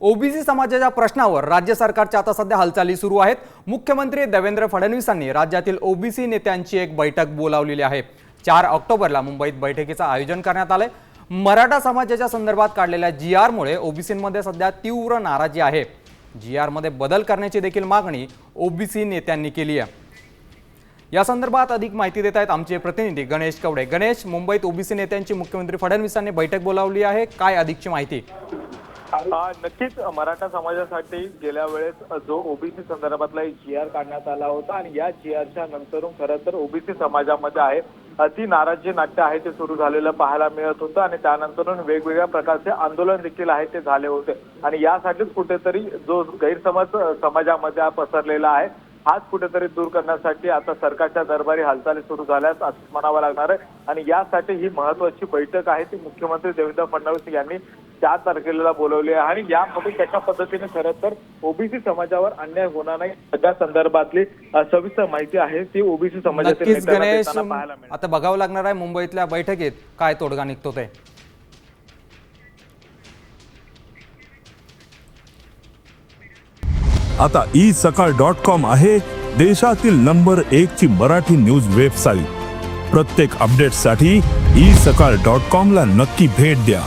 OBC समाजाच्या प्रश्नावर राज्य सरकारच्या आता सध्या हालचाली सुरू आहेत. मुख्यमंत्री देवेंद्र फडणवीसांनी राज्यातील ओबीसी नेत्यांची एक बैठक बोलावलेली आहे. चार ऑक्टोबरला मुंबईत बैठकीचं आयोजन करण्यात आलंय. मराठा समाजाच्या संदर्भात काढलेल्या जी आरमुळे ओबीसींमध्ये सध्या तीव्र नाराजी आहे. जी आरमध्ये बदल करण्याची देखील मागणी ओबीसी नेत्यांनी केली आहे. या संदर्भात अधिक माहिती देत आहेत आमचे प्रतिनिधी गणेश कवडे. गणेश मुंबईत ओबीसी नेत्यांची मुख्यमंत्री फडणवीसांनी बैठक बोलावली आहे. काय अधिकची माहिती? नक्कीच मराठा समाजासाठी गेल्या वेळेस जो ओबीसी संदर्भातला एक जी आर काढण्यात आला होता आणि या जी आरच्या नंतरून खरं तर ओबीसी समाजामध्ये आहे. अति ती नाराजी नाट्य आहे ते सुरू झालेलं पाहायला मिळत होतं आणि त्यानंतरून वेगवेगळ्या प्रकारचे आंदोलन देखील आहे ते झाले होते. आणि यासाठीच कुठेतरी जो गैरसमज समाजामध्ये पसरलेला आहे हाच कुठेतरी दूर करण्यासाठी आता सरकारच्या दरबारी हालचाली सुरू झाल्यास असं म्हणावं लागणार आहे. आणि यासाठी ही महत्वाची बैठक आहे ती मुख्यमंत्री देवेंद्र फडणवीस यांनी चार तारखेला बोलवली आहे आणि यामध्ये कशा पद्धतीने खरं तर ओबीसी समाजावर अन्याय होणार नाही सगळ्या संदर्भातली सविस्तर माहिती आहे ती ओबीसी समाजातील आता बघावं लागणार आहे मुंबईतल्या बैठकीत काय तोडगा निघतो ते. आता ई सकाळ डॉट कॉम आहे देशातील नंबर एक ची मराठी न्यूज वेबसाईट. प्रत्येक अपडेटसाठी ई सकाळ डॉट कॉम ला नक्की भेट द्या.